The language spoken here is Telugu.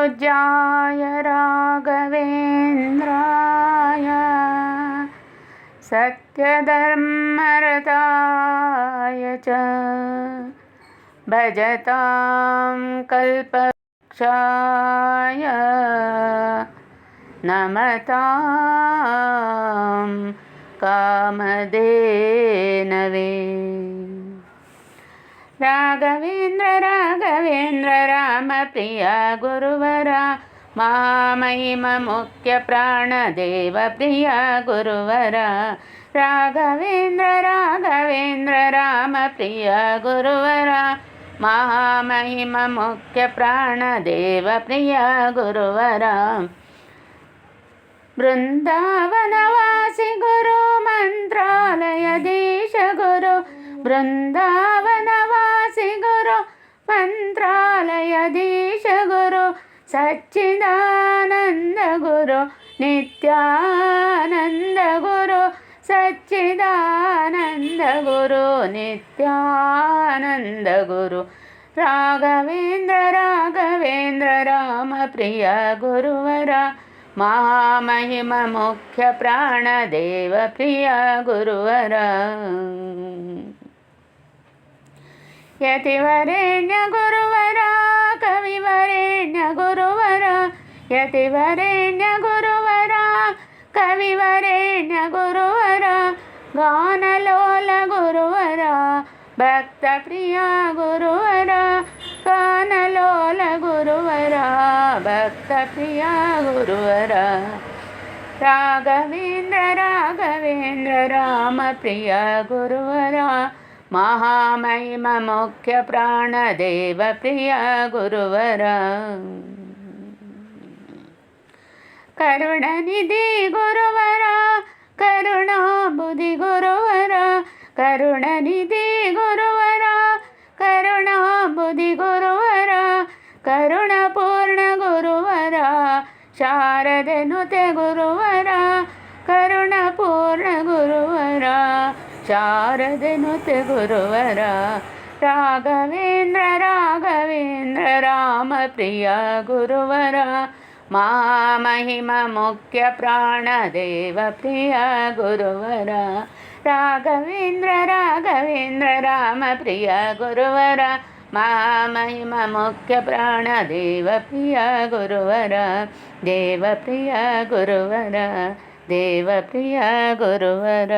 पूज्याय राघवेन्द्राय। सत्यधर्मरताय च भजतां कल्पक्षाय नमतां कामधेनवे राघवेन्द्र राघवेन्द्र ప్రియ గురువరా మహామహిమ ముఖ్య ప్రాణదేవ ప్రియ గురువర. రాఘవేంద్ర రాఘవేంద్ర రామ ప్రియ గురువర. మహామహిమ ముఖ్య ప్రాణదేవ ప్రియ గురువర. బృందావనవాసి గురు మంత్రాలయ దేశ గురు. బృందావ मन्त्रालयधीश सच्चिदानन्दगुरु नित्यानन्दगुरु सच्चिदानन्दगुरु नित्यानन्दगुरु राघवेन्द्र राघवेन्द्र रामप्रिय गुरुवर गुरुवरामहिम मुख्य प्राणदेव प्रिय गुरुवर యతివరేణ్య గురువర కవివరేణ్య గురువర. యతివరేణ్య గురువర కవివరేణ్య గురువర. గానలోల గురువర భక్త ప్రియ గురువర. గానలోల గురువర భక్త ప్రియ గురువర. రాఘవేంద్ర రాఘవేంద్ర రామ ప్రియ గురువరా. മഹാമൈമ മുഖ്യ പ്രാണദേവ പ്രിയ ഗുരുവര കരുണനിധി ഗുരുവര കരുണാബുധി ഗുരുവര കരുണനിധി ഗുരുവര കരുണാബുധി ഗുരുവര കരുണ പൂർണ ഗുരുവര ശാരദനുത ഗുരുവര കരുണ പൂർണ ഗുരുവര ಶಾರದನು ಗುರುವರ ರಾಘವೇಂದ್ರ ರಾಘವೇಂದ್ರ ರಾಮ ಪ್ರಿಯ ಗುರುವರ ಮಾ ಮಹಿಮ ಮುಖ್ಯ ಪ್ರಾಣದೇವ ಪ್ರಿಯ ಗುರುವರ ರಾಘವೇಂದ್ರ ರಾಘವೇಂದ್ರ ರಾಮ ಪ್ರಿಯ ಗುರುವರ ಮಾ ಮಹಿಮ ಮುಖ್ಯ ಪ್ರಾಣದೇವ ಪ್ರಿಯ ಗುರುವರ ದೇವ ಪ್ರಿಯ ಗುರುವರ गुरुवर देवप्रिय गुरुवर